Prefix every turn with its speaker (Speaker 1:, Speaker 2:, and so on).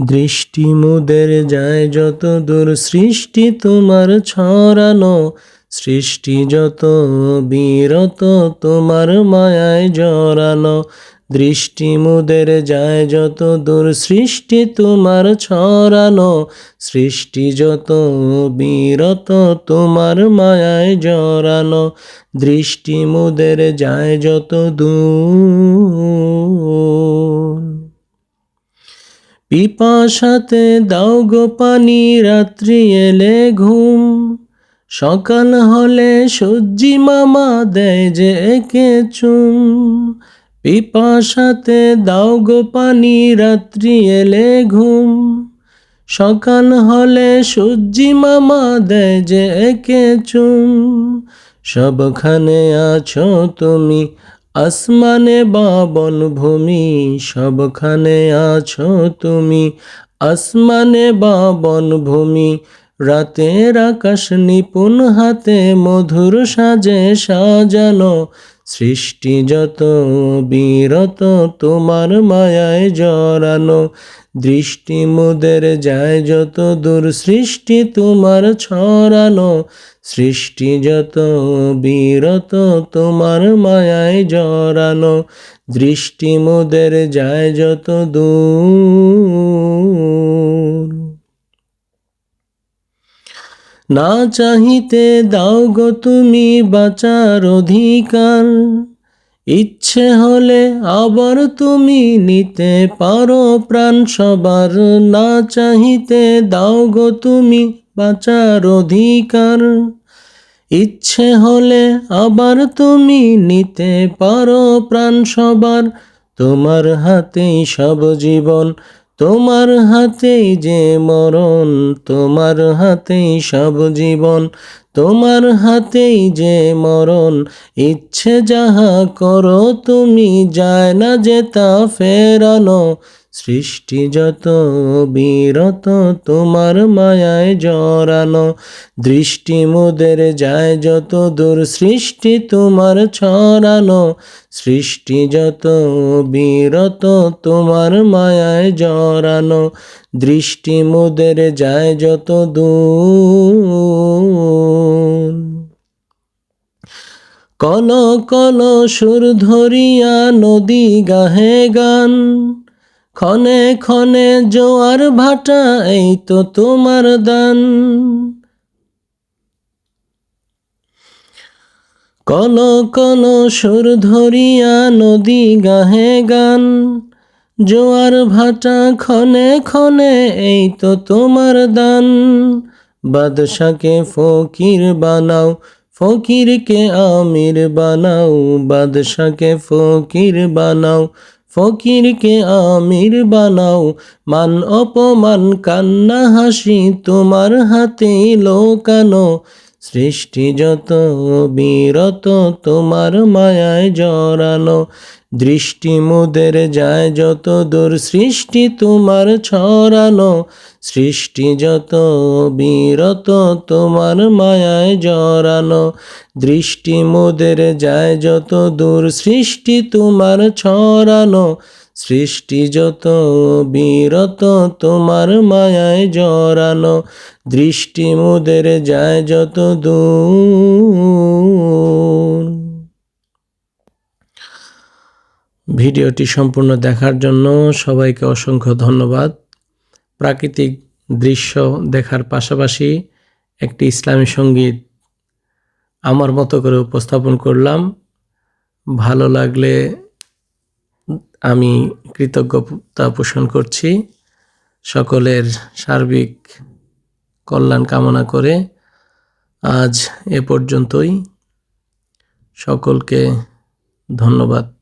Speaker 1: দৃষ্টি মুদের যায় যত দূর সৃষ্টি তোমার ছড়ানো, সৃষ্টি যত বীরত তোমার মায়ায় জড়ানো। দৃষ্টি মুদের যায় যত দূর সৃষ্টি তোমার ছড়ানো, সৃষ্টি যত বীরত তোমার মায়ায় জড়ানো। দৃষ্টি মুদের যায় যত দূর। পিপাসাতে দাও গো পানি, রাত্রি এলে ঘুম। সকাল হলে সূর্যি মামা দেয় যে একে চুম। পিপাসাতে দাও গো পানি, রাত্রি এলে ঘুম। সকাল হলে সূর্যি মামা দেয় যে একে চুম। সবখানে আছো তুমি আসমানে বাবল ভূমি, সবখানে আছো তুমি। আসমানে বাবল ভূমি, রাতের আকাশ নিপুণ হাতে মধুর সাজে সাজানো। সৃষ্টি যত বীরত, তোমার মায়ায় জড়ানো। দৃষ্টি মুদের যায় যত দূর, সৃষ্টি তোমার ছড়ানো। সৃষ্টি যত বীরত, তোমার মায়ায় জড়ানো। দৃষ্টি মুদের যায় যত দূর। না চাহিতে দাও গো তুমি বাঁচার অধিকার। ইচ্ছে হলে আবার তুমি নিতে পারো প্রাণ সবার। না চাহিতে দাও গো তুমি বাঁচার অধিকার। ইচ্ছে হলে আবার তুমি নিতে পারো প্রাণ সবার। তোমার হাতেই সব জীবন তোমার হাতেই যে মরণ, তোমার হাতেই সব জীবন, তোমার হাতেই যে মরণ, ইচ্ছে যাহা করো তুমি যায় না যেতা ফেরানো। সৃষ্টি যত বীরত, তোমার মায়ায় জড়ানো। দৃষ্টি মুদের যায় যত দূর, সৃষ্টি তোমার ছড়ানো। সৃষ্টি যত বীরত, তোমার মায়ায় জড়ানো। দৃষ্টি মুদের যায় যত দূর। কল কল সুর ধরিয়া নদী গাহে গান। ক্ষণে ক্ষণে জোয়ার ভাটা, এই তো তোমার দান। কল কল সুর ধরিয়া নদী গাহে গান, জোয়ার ভাটা ক্ষণে ক্ষণে, এই তো তোমার দান। বাদশাকে ফকির বানাও, ফকিরকে আমির বানাও, বাদশাকে ফকির বানাও ফকিরকে আমির বানাও। মান অপমান কান্না হাসি তোমার হাতে লোকানো। সৃষ্টি যত বীরত, তোমার মায়ায় জড়ানো। দৃষ্টি মুদের যায় যত দূর, সৃষ্টি তোমার ছড়ানো। সৃষ্টি যত বীরত, তোমার মায়ায় জড়ানো। দৃষ্টি মুদের যায় যত দূর, সৃষ্টি তোমার ছড়ানো। সৃষ্টি যত বীরত, তোমার মায়ায় জড়ানো। দৃষ্টি মুদের যায় যত দূর। ভিডিওটি সম্পূর্ণ দেখার জন্য সবাইকে অসংখ্য ধন্যবাদ। প্রাকৃতিক দৃশ্য দেখার পাশাপাশি একটি ইসলামী সংগীত আমার মতো করে উপস্থাপন করলাম। ভালো লাগলে আমি কৃতজ্ঞতা পোষণ করছি সকলের সার্বিক কল্যাণ কামনা করে আজ এ পর্যন্তই। সকলকে ধন্যবাদ।